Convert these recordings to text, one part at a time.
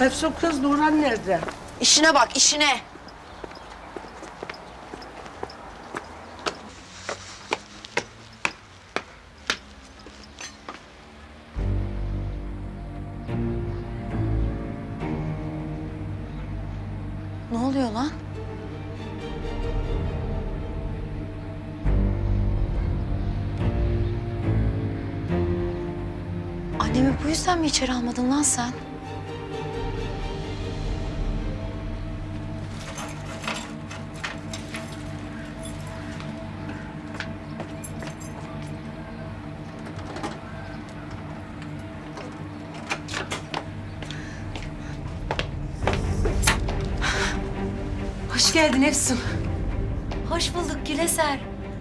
Efsun kız Nurhan nerede? İşine bak işine. Ne oluyor lan? Annemi bu yüzden mi içeri almadın lan sen? Hoş geldin Efsun. Hoş bulduk Güleser.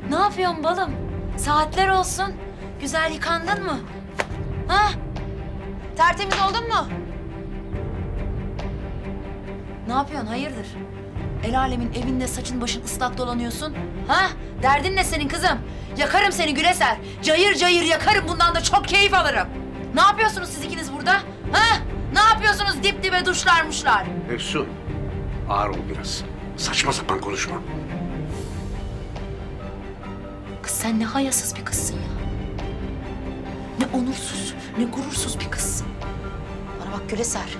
Ne yapıyorsun balım? Saatler olsun. Güzel yıkandın mı? Ha? Tertemiz oldun mu? Ne yapıyorsun hayırdır? El alemin evinde saçın başın ıslak dolanıyorsun. Ha? Derdin ne senin kızım? Yakarım seni Güleser. Cayır cayır yakarım bundan da çok keyif alırım. Ne yapıyorsunuz siz ikiniz burada? Ha? Ne yapıyorsunuz dip dibe duşlarmışlar? Efsun, ağır ol biraz. Saçma sapan konuşma. Kız sen ne hayasız bir kızsın ya. Ne onursuz, ne gurursuz bir kızsın. Bana bak Güleser,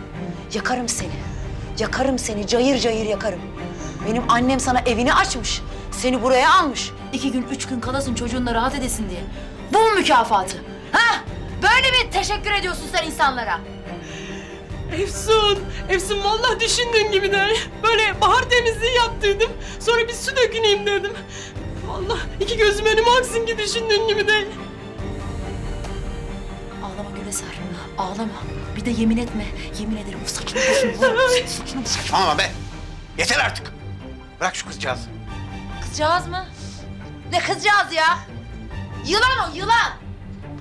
yakarım seni. Yakarım seni, cayır cayır yakarım. Benim annem sana evini açmış, seni buraya almış. İki gün, üç gün kalasın çocuğunla rahat edesin diye. Bu mu mükafatı? Ha? Böyle mi teşekkür ediyorsun sen insanlara? Efsun, Efsun vallahi düşündüğün gibi de böyle bahar temizliği yaptıydım. Sonra bir su döküneyim dedim. Vallahi iki gözüm önüme aksın ki düşündüğün gibi değil. Ağlama Güleser, ağlama. Bir de yemin etme, yemin ederim bu saçını başını vururum. Saçını Saçmalama be. Yeter artık. Bırak şu kızcağızı. Kızcağız mı? Ne kızcağız ya? Yılan o yılan.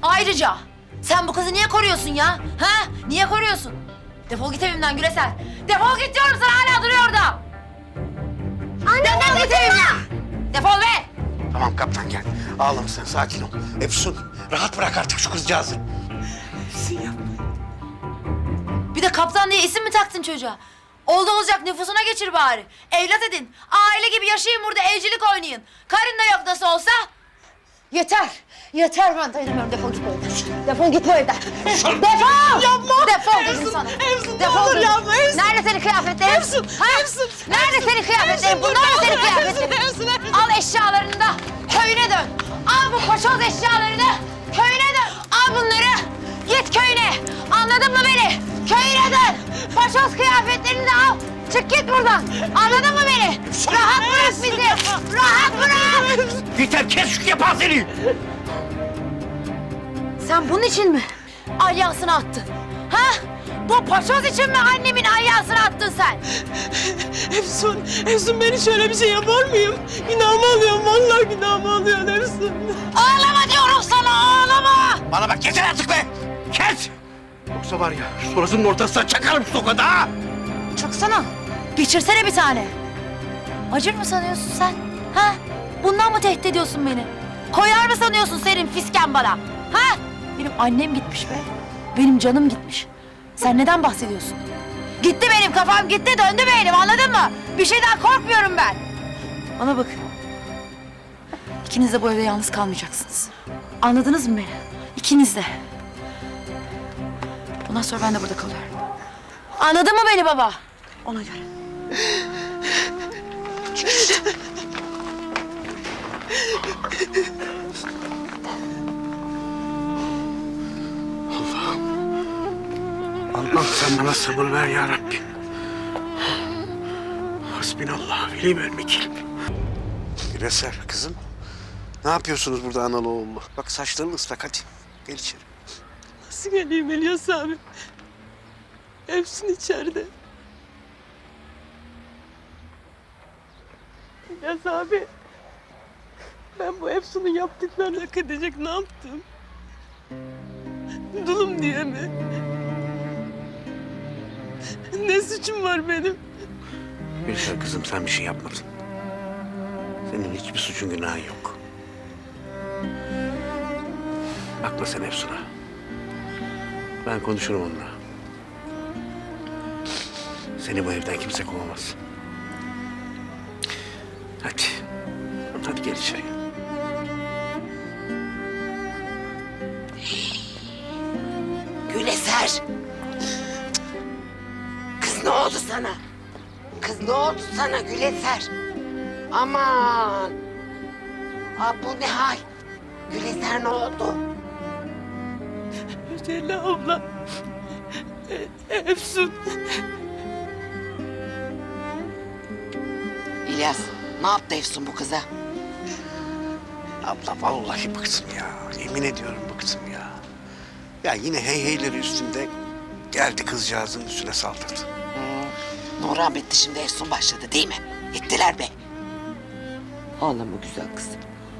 Ayrıca sen bu kızı niye koruyorsun ya? Ha? Niye koruyorsun? Defol git evimden Güleser. Defol git diyorum sana hala duruyor orada. Anne Defol git evimden. Defol be. Tamam kaptan gel. Ağlama sen sakin ol. Efsun rahat bırak artık şu kızcağızı. Efsun yapma. Bir de kaptan diye isim mi taktın çocuğa? Oldu olacak nüfusuna geçir bari. Evlat edin. Aile gibi yaşayın burada evcilik oynayın. Karın da yok nasıl olsa. Yeter. Yeter ben dayanamıyorum. Defol git bu evden. Defol git bu evden. Defol! Yapma! Defol dedim Efsun, sana. Efsun, ne Defol olur dedim. yapma, Efsun. Nerede senin kıyafetlerin? Efsun, Ha? Efsun, Nerede senin kıyafetlerin? Bunlar mı senin kıyafetlerin? Efsun, Efsun. Al eşyalarını da köyüne dön. Al bu paçoz eşyalarını köyüne dön. Al bunları. Git köyüne. Anladın mı beni? Köyüne dön. Paçoz kıyafetlerini de al. Çık git buradan. Anladın mı beni? Rahat bırak bizi. Rahat bırak. Yeter kes şu kepazeliği. Sen bunun için mi alyansını attın? Ha? Bu paçoz için mi annemin alyansını attın sen? Efsun, Efsun beni şöyle bir şey yapar mıyım? Günahımı alıyorum, vallahi günahımı alıyorum Efsun. Ağlama diyorum sana ağlama. Bana bak yeter artık be. Kes. Yoksa var ya sonrasının ortasına çakarım şu tokadı ha. Çaksana. Geçirsene bir tane. Acır mı sanıyorsun sen? Ha? Bundan mı tehdit ediyorsun beni? Koyar mı sanıyorsun senin fisken bana? Ha? Benim annem gitmiş be. Benim canım gitmiş. Sen neden bahsediyorsun? Gitti benim kafam gitti döndü benim anladın mı? Bir şeyden korkmuyorum ben. Bana bakın. İkiniz de bu evde yalnız kalmayacaksınız. Anladınız mı beni? İkiniz de. Bundan sonra ben de burada kalıyorum. Anladın mı beni baba? Ona göre. Allah sen bana sabır ver ya Rabbi. Hasbinallah veli vel vekil. Güleser kızım. Ne yapıyorsunuz burada analı oğullu? Bak saçların ıslak hadi. Gel içeri. Nasıl geleyim İlyas abi? Efsun içeride. İlyas abi. Ben bu Efsun'un yaptıklarını hak edecek ne yaptım? Dulum diye mi? Ne suçum var benim? Güleser kızım sen bir şey yapmadın. Senin hiçbir suçun günahın yok. Bakma sen Efsun'a. Ben konuşurum onunla. Seni bu evden kimse kovamaz. Hadi. Hadi gel içeri. Güleser. Oldu sana? Kız ne oldu sana Güleser? Aman. Aa, bu ne hal? Güleser ne oldu? Mücella abla. Efsun. İlyas ne yaptı Efsun bu kıza? Abla vallahi bıktım ya. Yemin ediyorum bıktım ya. Ya yine hey heyleri üstünde geldi kızcağızın üstüne saldırdı. Nurhan bitti şimdi Efsun başladı değil mi? Gittiler be. Ağlama güzel kız.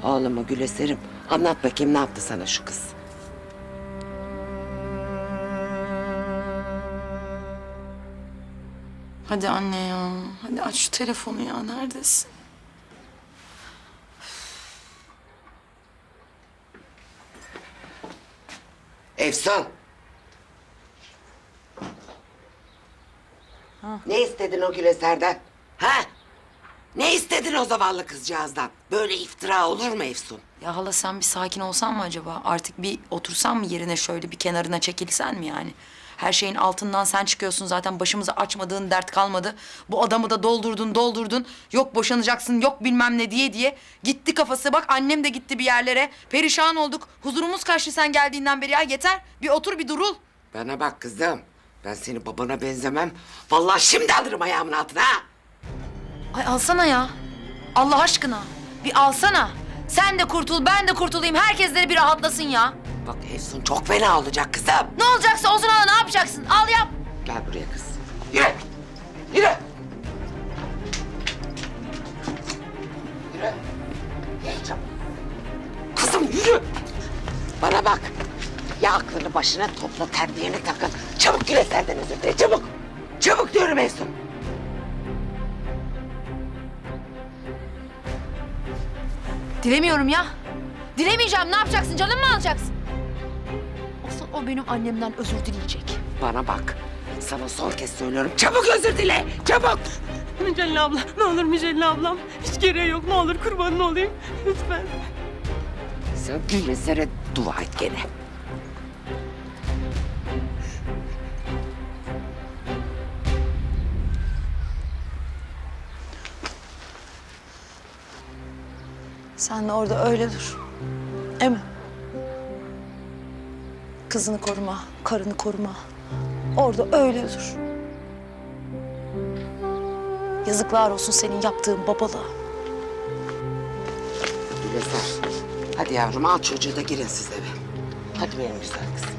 Ağlama Güleser'im. Anlat bakayım ne yaptı sana şu kız? Hadi anne ya. Hadi aç şu telefonu ya. Neredesin? Efsun. Ne istedin o Güleser'den? Ha? Ne istedin o zavallı kızcağızdan? Böyle iftira olur mu Efsun? Ya hala sen bir sakin olsan mı acaba? Artık bir otursan mı yerine şöyle bir kenarına çekilsen mi yani? Her şeyin altından sen çıkıyorsun zaten başımıza açmadığın dert kalmadı. Bu adamı da doldurdun doldurdun. Yok boşanacaksın yok bilmem ne diye diye. Gitti kafası bak annem de gitti bir yerlere. Perişan olduk. Huzurumuz kaçtı sen geldiğinden beri ya yeter. Bir otur bir durul. Bana bak kızım. Ben senin babana benzemem. Vallahi şimdi alırım ayağımın altına ha. Ay alsana ya. Allah aşkına. Bir alsana. Sen de kurtul ben de kurtulayım. Herkesleri bir rahatlasın ya. Bak Efsun çok fena olacak kızım. Ne olacaksa olsun hala ne yapacaksın? Al yap. Gel buraya kız. Yürü. Yürü. Yürü. Gel çabuk. Kızım yürü. Bana bak. Ya aklını başına topla terbiyeni takın. Çabuk Güleser'den özür dile çabuk. Çabuk diyorum Efsun. Dilemiyorum ya. Dilemeyeceğim. Ne yapacaksın? Canım mı alacaksın? Asıl o benim annemden özür dileyecek. Bana bak. Sana son kez söylüyorum. Çabuk özür dile. Çabuk. Mücella abla. Ne olur Mücella ablam. Hiç gereği yok. Ne olur kurbanın olayım. Lütfen. Sen Güleser'e dua et gene. Sen de orada öyle dur. Değil mi? Kızını koruma, karını koruma. Orada öyle dur. Yazıklar olsun senin yaptığın babalığa. Güleser. Hadi yavrum al çocuğu da girin siz eve. Hadi benim güzel kızım.